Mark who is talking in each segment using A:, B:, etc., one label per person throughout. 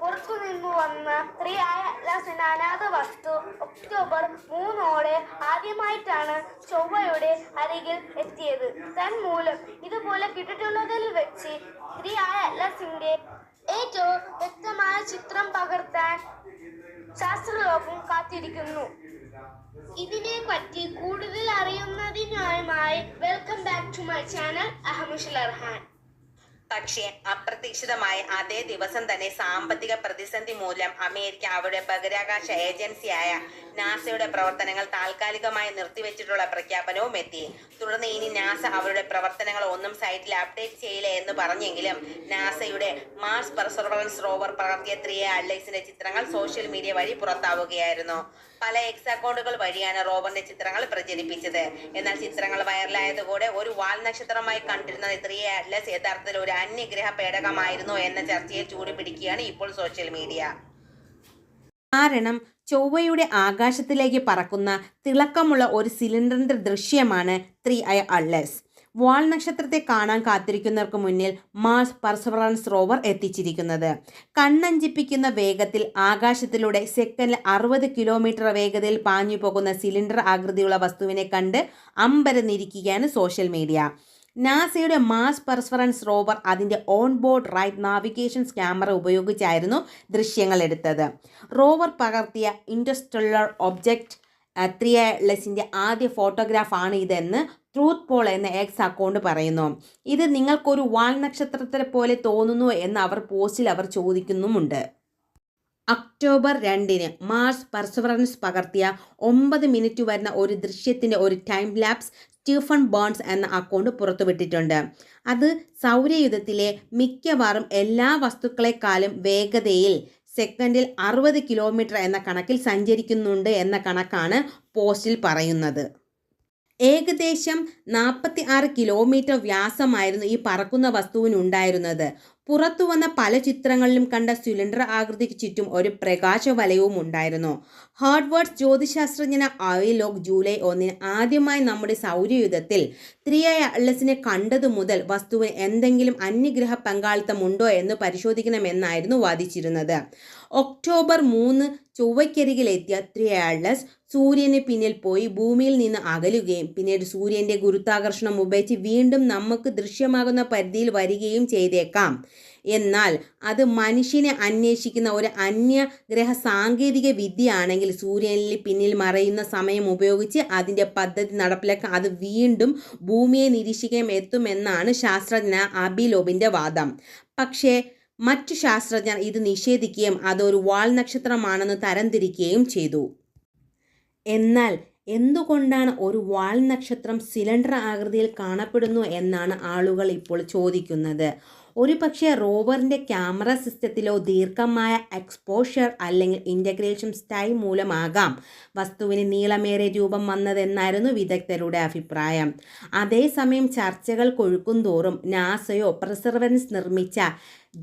A: പുറത്തുനിന്നു വന്ന സ്ത്രീയായ അറ്റ്ലാസ് എന്ന അനാഥ വസ്തു ഒക്ടോബർ മൂന്നോടെ ആദ്യമായിട്ടാണ് ചൊവ്വയുടെ അരികിൽ എത്തിയത്. തന്മൂലം ഇതുപോലെ കിട്ടിട്ടുള്ളതിൽ വെച്ച് സ്ത്രീയായ അറ്റ്ലസിന്റെ ഏറ്റവും വ്യക്തമായ ചിത്രം പകർത്താൻ ശാസ്ത്രലോകം കാത്തിരിക്കുന്നു. ഇതിനെ പറ്റി കൂടുതൽ അറിയുന്നതിനായി welcome back to my channel Ahmed Arhan.
B: പക്ഷേ അപ്രതീക്ഷിതമായി അതേ ദിവസം തന്നെ സാമ്പത്തിക പ്രതിസന്ധി മൂലം അമേരിക്ക അവരുടെ ബഹിരാകാശ ഏജൻസിയായ നാസയുടെ പ്രവർത്തനങ്ങൾ താൽക്കാലികമായി നിർത്തിവെച്ചിട്ടുള്ള പ്രഖ്യാപനവും എത്തി. തുടർന്ന് ഇനി നാസ അവരുടെ പ്രവർത്തനങ്ങൾ ഒന്നും സൈറ്റിൽ അപ്ഡേറ്റ് ചെയ്യില്ല എന്ന് പറഞ്ഞെങ്കിലും നാസയുടെ മാർസ് പെർസർവറൻസ് റോവർ പകർത്തിയ ത്രീ അല്ലൈസിന്റെ ചിത്രങ്ങൾ സോഷ്യൽ മീഡിയ വഴി പുറത്താവുകയായിരുന്നു. പല എക്സ് അക്കൗണ്ടുകൾ വഴിയാണ് റോവറിന്റെ ചിത്രങ്ങൾ പ്രചരിപ്പിച്ചത്. എന്നാൽ ചിത്രങ്ങൾ വൈറലായതോടെ ഒരു വാൽ നക്ഷത്രമായി കണ്ടിരുന്ന ത്രീ അറ്റ്ലസ് യഥാർത്ഥത്തിൽ ഒരു അന്യഗ്രഹ പേടകമായിരുന്നു എന്ന ചർച്ചയിൽ ചൂടുപിടിക്കുകയാണ് ഇപ്പോൾ സോഷ്യൽ മീഡിയ.
C: കാരണം ചൊവ്വയുടെ ആകാശത്തിലേക്ക് പറക്കുന്ന തിളക്കമുള്ള ഒരു സിലിണ്ടറിന്റെ ദൃശ്യമാണ് ത്രീ ഐ അള്ളസ് വാൾ നക്ഷത്രത്തെ കാണാൻ കാത്തിരിക്കുന്നവർക്ക് മുന്നിൽ മാർസ് പെർസവറൻസ് റോവർ എത്തിച്ചിരിക്കുന്നത്. കണ്ണഞ്ചിപ്പിക്കുന്ന വേഗത്തിൽ ആകാശത്തിലൂടെ സെക്കൻഡിൽ അറുപത് കിലോമീറ്റർ വേഗതയിൽ പാഞ്ഞു പോകുന്ന സിലിണ്ടർ ആകൃതിയുള്ള വസ്തുവിനെ കണ്ട് അമ്പരന്നിരിക്കുകയാണ് സോഷ്യൽ മീഡിയ. നാസയുടെ മാസ് പെർഫറൻസ് റോവർ അതിന്റെ on board right navigations camera ഉപയോഗിച്ചായിരുന്നു ദൃശ്യങ്ങൾ എടുത്തത്. റോവർ പകർത്തിയ ഇൻഡസ്ട്രലർ ഒബ്ജക്റ്റ് ത്രിയലസിന്റെ ലെസിന്റെ ആദ്യ ഫോട്ടോഗ്രാഫാണ് ഇതെന്ന് ട്രൂത്ത് പോൾ എന്ന എക്സ് അക്കൗണ്ട് പറയുന്നു. ഇത് നിങ്ങൾക്കൊരു വാൽ നക്ഷത്രത്തെ പോലെ തോന്നുന്നു എന്ന് അവർ പോസ്റ്റിൽ അവർ ചോദിക്കുന്നുമുണ്ട്. ഒക്ടോബർ രണ്ടിന് മാർസ് പെർസവറൻസ് പകർത്തിയ ഒമ്പത് മിനിറ്റ് വരുന്ന ഒരു ദൃശ്യത്തിന്റെ ഒരു ടൈം ലാപ്സ് സ്റ്റീഫൻ ബോൺസ് എന്ന അക്കൗണ്ട് പുറത്തുവിട്ടിട്ടുണ്ട്. അത് സൗരയുധത്തിലെ മിക്കവാറും എല്ലാ വസ്തുക്കളെക്കാളും വേഗതയിൽ സെക്കൻഡിൽ അറുപത് കിലോമീറ്റർ എന്ന കണക്കിൽ സഞ്ചരിക്കുന്നുണ്ട് എന്ന കണക്കാണ് പോസ്റ്റിൽ പറയുന്നത്. ഏകദേശം നാൽപ്പത്തി ആറ് കിലോമീറ്റർ വ്യാസമായിരുന്നു ഈ പറക്കുന്ന വസ്തുവിനുണ്ടായിരുന്നത്. പുറത്തു വന്ന പല ചിത്രങ്ങളിലും കണ്ട സിലിണ്ടർ ആകൃതിക്ക് ചുറ്റും ഒരു പ്രകാശ വലയവും ഉണ്ടായിരുന്നു. ഹാർഡ്വേർഡ്സ് ജ്യോതിശാസ്ത്രജ്ഞന ആയിലോക് ജൂലൈ ഒന്നിന് ആദ്യമായി നമ്മുടെ സൗരയുധത്തിൽ ത്രിയായ അള്ളസിനെ കണ്ടതു മുതൽ വസ്തുവിന് എന്തെങ്കിലും അന്യഗ്രഹ പങ്കാളിത്തമുണ്ടോ എന്ന് പരിശോധിക്കണമെന്നായിരുന്നു വാദിച്ചിരുന്നത്. ഒക്ടോബർ മൂന്ന് ചൊവ്വയ്ക്കരികിലെത്തിയ ത്രിയാളസ് സൂര്യന് പിന്നിൽ പോയി ഭൂമിയിൽ നിന്ന് അകലുകയും പിന്നീട് സൂര്യന്റെ ഗുരുത്വാകർഷണം ഉപയോഗിച്ച് വീണ്ടും നമുക്ക് ദൃശ്യമാകുന്ന പരിധിയിൽ വരികയും ചെയ്തേക്കാം. എന്നാൽ അത് മനുഷ്യനെ അന്വേഷിക്കുന്ന ഒരു അന്യഗ്രഹ സാങ്കേതിക വിദ്യയാണെങ്കിൽ സൂര്യനിൽ പിന്നിൽ മറയുന്ന സമയം ഉപയോഗിച്ച് അതിന്റെ പദ്ധതി നടപ്പിലാക്കാൻ അത് വീണ്ടും ഭൂമിയെ നിരീക്ഷിക്കാൻ എത്തുമെന്നാണ് ശാസ്ത്രജ്ഞ അബിലോബിന്റെ വാദം. പക്ഷേ മറ്റു ശാസ്ത്രജ്ഞർ ഇത് നിഷേധിക്കുകയും അതൊരു വാൾ നക്ഷത്രമാണെന്ന് തരംതിരിക്കുകയും ചെയ്തു. എന്നാൽ എന്തുകൊണ്ടാണ് ഒരു വാൾ നക്ഷത്രം സിലിണ്ടർ ആകൃതിയിൽ കാണപ്പെടുന്നു എന്നാണ് ആളുകൾ ഇപ്പോൾ ചോദിക്കുന്നത്. ഒരു പക്ഷേ റോവറിന്റെ ക്യാമറ സിസ്റ്റത്തിലോ ദീർഘമായ എക്സ്പോഷർ അല്ലെങ്കിൽ ഇന്റഗ്രേഷൻ സ്റ്റൈൽ മൂലമാകാം വസ്തുവിന് നീളമേറെ രൂപം വന്നതെന്നായിരുന്നു വിദഗ്ധരുടെ അഭിപ്രായം. അതേസമയം ചർച്ചകൾ കൊഴുക്കും തോറും നാസയോ പ്രിസർവൻസ് നിർമ്മിച്ച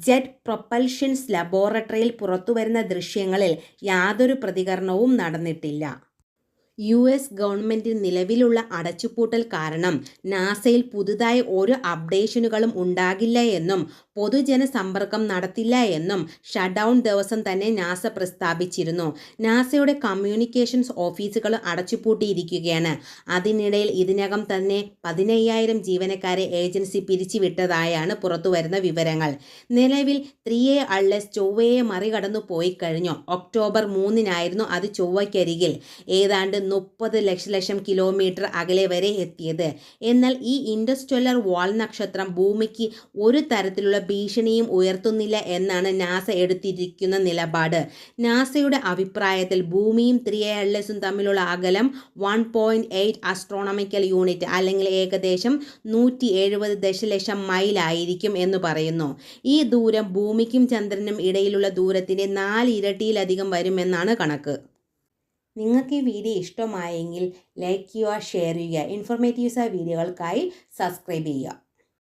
C: ജെറ്റ് പ്രൊപ്പൽഷൻസ് ലബോറട്ടറിയിൽ പുറത്തുവരുന്ന ദൃശ്യങ്ങളിൽ യാതൊരു പ്രതികരണവും നടന്നിട്ടില്ല. യു എസ് ഗവൺമെന്റ് നിലവിലുള്ള അടച്ചുപൂട്ടൽ കാരണം നാസയിൽ പുതുതായി ഒരു അപ്ഡേഷനുകളും ഉണ്ടാകില്ല എന്നും പൊതുജന സമ്പർക്കം നടത്തില്ല എന്നും ഷട്ട്ഡൗൺ ദിവസം തന്നെ നാസ പ്രസ്താവിച്ചിരുന്നു. നാസയുടെ കമ്മ്യൂണിക്കേഷൻസ് ഓഫീസുകൾ അടച്ചുപൂട്ടിയിരിക്കുകയാണ്. അതിനിടയിൽ ഇതിനകം തന്നെ പതിനയ്യായിരം ജീവനക്കാരെ ഏജൻസി പിരിച്ചുവിട്ടതായാണ് പുറത്തുവരുന്ന വിവരങ്ങൾ. നിലവിൽ ത്രീ എ അള്ളസ് ചൊവ്വയെ മറികടന്നു പോയി കഴിഞ്ഞു ഒക്ടോബർ മൂന്നിനായിരുന്നു അത് ചൊവ്വയ്ക്കരികിൽ. ഏതാണ്ട് മുപ്പത് ലക്ഷലക്ഷം കിലോമീറ്റർ അകലെ വരെ എത്തിയത്. എന്നാൽ ഈ ഇൻഡസ്റ്റൊലർ വാൾ നക്ഷത്രം ഭൂമിക്ക് ഒരു തരത്തിലുള്ള ഭീഷണിയും ഉയർത്തുന്നില്ല എന്നാണ് നാസ എടുത്തിരിക്കുന്ന നിലപാട്. നാസയുടെ അഭിപ്രായത്തിൽ ഭൂമിയും ത്രീ എൽഎസും തമ്മിലുള്ള അകലം one point eight astronomical unit അല്ലെങ്കിൽ ഏകദേശം നൂറ്റി എഴുപത് ദശലക്ഷം മൈലായിരിക്കും എന്ന് പറയുന്നു. ഈ ദൂരം ഭൂമിക്കും ചന്ദ്രനും ഇടയിലുള്ള ദൂരത്തിന്റെ നാല് ഇരട്ടിയിലധികം വരുമെന്നാണ് കണക്ക്. നിങ്ങൾക്ക് ഈ വീഡിയോ ഇഷ്ടമായെങ്കിൽ ലൈക്ക് ചെയ്യുക ഷെയർ ചെയ്യുക ഇൻഫോർമേറ്റീവ്സായ വീഡിയോകൾക്കായി സബ്സ്ക്രൈബ് ചെയ്യുക.